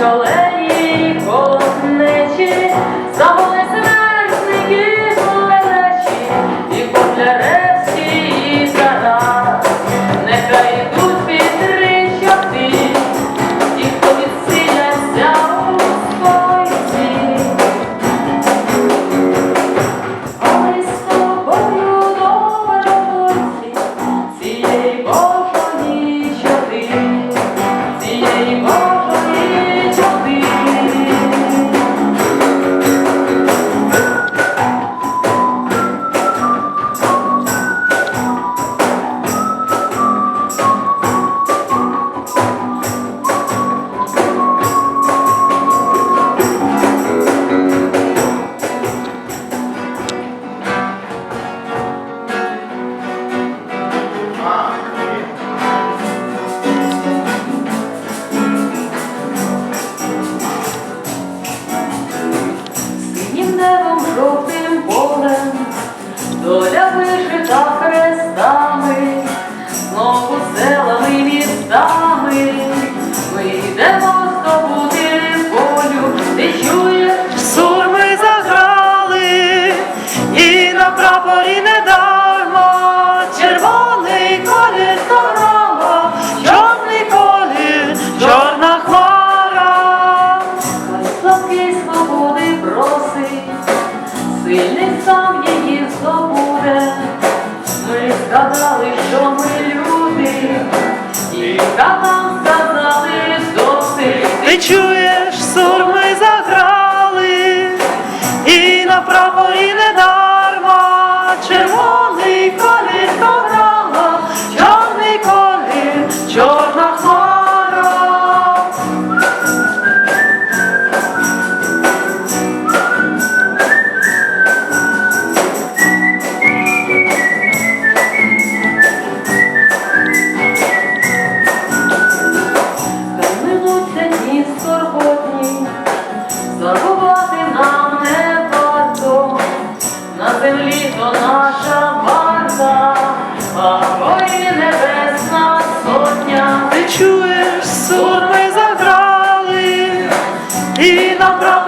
So let прапорі не дармо, червоний колір сорома, чорний колір, чорна хмара, високий свободи просить, сильний сам її здобуде. Ми згадали, що ми люди, і нам сказали досить. Ти чуєш, сурми заграли і на право. чуєш, сурми забрали і направили.